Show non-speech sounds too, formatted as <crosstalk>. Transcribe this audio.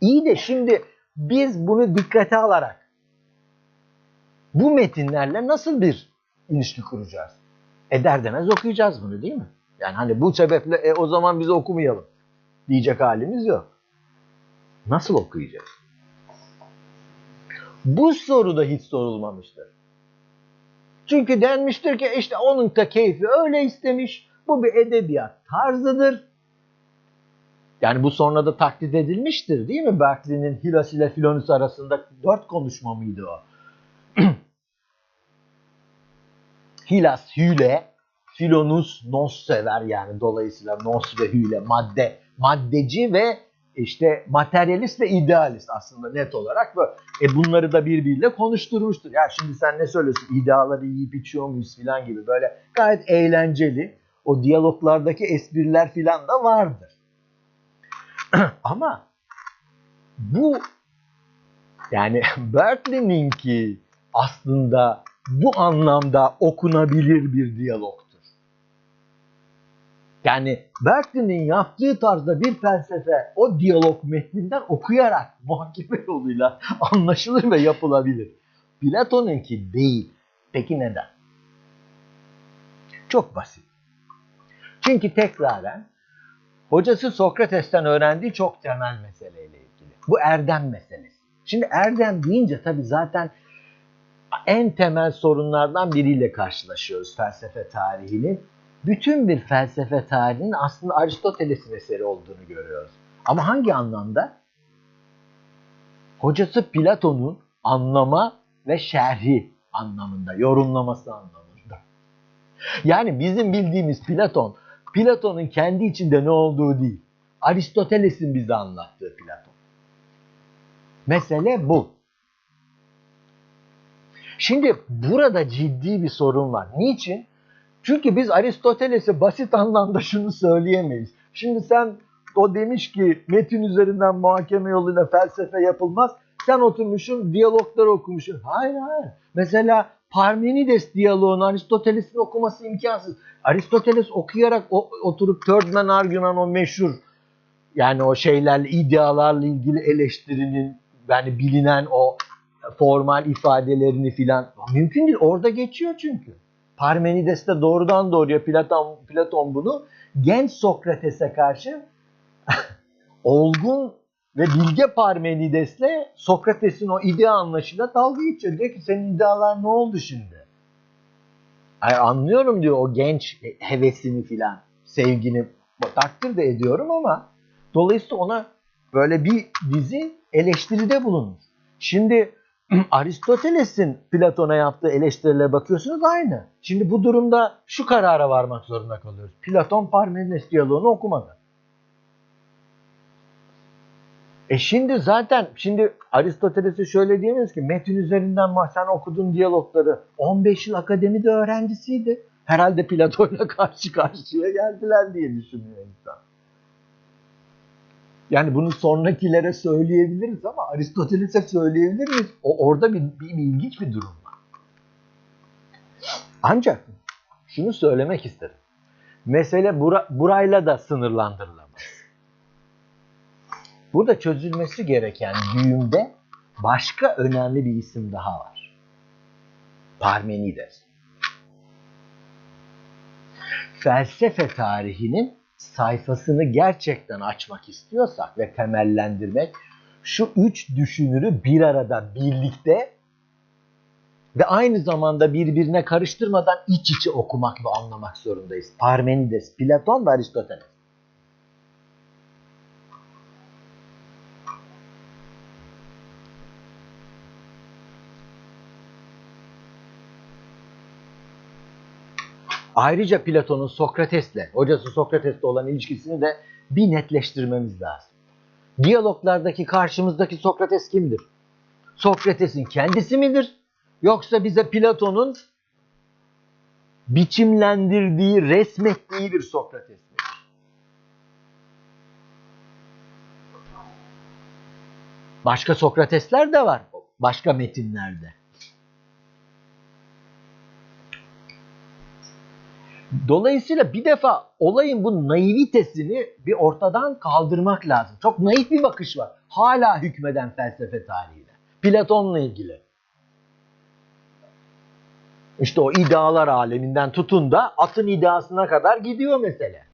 İyi de şimdi biz bunu dikkate alarak bu metinlerle nasıl bir ilişki kuracağız? Eder demez okuyacağız bunu değil mi? Yani hani bu sebeple e, o zaman biz okumayalım diyecek halimiz yok. Nasıl okuyacağız? Bu soru da hiç sorulmamıştır. Çünkü denmiştir ki işte onun da keyfi öyle istemiş. Bu bir edebiyat tarzıdır. Yani bu sonra da taklit edilmiştir değil mi? Berkeley'nin Hilas ile Filonus arasında dört konuşma mıydı o? <clears throat> Hilas hüle, Filonus nos sever yani dolayısıyla nos ve hüle madde, maddeci ve işte materyalist ve idealist aslında net olarak böyle. E bunları da birbiriyle konuşturmuştur. Ya şimdi sen ne söylüyorsun? İdeaları yiyip içiyor muyuz filan gibi böyle gayet eğlenceli. O diyaloglardaki espriler filan da vardır. <clears throat> Ama bu yani <laughs> Berkeley'ninki aslında bu anlamda okunabilir bir diyalogtur. Yani Berkeley'nin yaptığı tarzda bir felsefe o diyalog metninden okuyarak <laughs> muhakeme yoluyla anlaşılır ve yapılabilir. Platon'unki değil. Peki neden? Çok basit. Çünkü tekraren hocası Sokrates'ten öğrendiği çok temel meseleyle ilgili. Bu erdem meselesi. Şimdi erdem deyince tabii zaten en temel sorunlardan biriyle karşılaşıyoruz felsefe tarihinin. Bütün bir felsefe tarihinin aslında Aristoteles'in eseri olduğunu görüyoruz. Ama hangi anlamda? Hocası Platon'un anlama ve şerhi anlamında, yorumlaması anlamında. Yani bizim bildiğimiz Platon, Platon'un kendi içinde ne olduğu değil. Aristoteles'in bize anlattığı Platon. Mesele bu. Şimdi burada ciddi bir sorun var. Niçin? Çünkü biz Aristoteles'e basit anlamda şunu söyleyemeyiz. Şimdi sen o demiş ki metin üzerinden muhakeme yoluyla felsefe yapılmaz. Sen oturmuşsun diyaloglar okumuşsun. Hayır hayır. Mesela Parmenides diyaloğunu Aristoteles'in okuması imkansız. Aristoteles okuyarak o, oturup Third Man Argument o meşhur yani o şeylerle, idealarla ilgili eleştirinin yani bilinen o formal ifadelerini filan mümkün değil. Orada geçiyor çünkü. Parmenides'te doğrudan doğruya Platon, Platon bunu genç Sokrates'e karşı <laughs> olgun ve bilge Parmenides'le Sokrates'in o idea anlayışıyla dalga geçiyor. Diyor ki senin idealar ne oldu şimdi? Ay anlıyorum diyor o genç hevesini filan, sevgini takdir de ediyorum ama dolayısıyla ona böyle bir dizi eleştiride bulunmuş. Şimdi <clears throat> Aristoteles'in Platon'a yaptığı eleştirilere bakıyorsunuz aynı. Şimdi bu durumda şu karara varmak zorunda kalıyoruz. Platon Parmenides diyaloğunu okumadı. E şimdi zaten şimdi Aristoteles'e şöyle diyemeyiz ki metin üzerinden sen okudun diyalogları 15 yıl akademide öğrencisiydi. Herhalde Platon'la <laughs> karşı karşıya geldiler diye düşünüyor insan. Yani bunu sonrakilere söyleyebiliriz ama Aristoteles'e söyleyebilir miyiz? O, orada bir, bir, bir ilginç bir durum var. Ancak şunu söylemek isterim. Mesele bura, burayla da sınırlandırılamaz. Burada çözülmesi gereken düğümde başka önemli bir isim daha var. Parmenides. Felsefe tarihinin sayfasını gerçekten açmak istiyorsak ve temellendirmek şu üç düşünürü bir arada birlikte ve aynı zamanda birbirine karıştırmadan iç içe okumak ve anlamak zorundayız. Parmenides, Platon ve Aristoteles. Ayrıca Platon'un Sokrates'le, hocası Sokrates'le olan ilişkisini de bir netleştirmemiz lazım. Diyaloglardaki karşımızdaki Sokrates kimdir? Sokrates'in kendisi midir? Yoksa bize Platon'un biçimlendirdiği, resmettiği bir Sokrates midir? Başka Sokratesler de var başka metinlerde. Dolayısıyla bir defa olayın bu naivitesini bir ortadan kaldırmak lazım. Çok naif bir bakış var. Hala hükmeden felsefe tarihinde. Platon'la ilgili. İşte o idealar aleminden tutun da atın iddiasına kadar gidiyor mesele.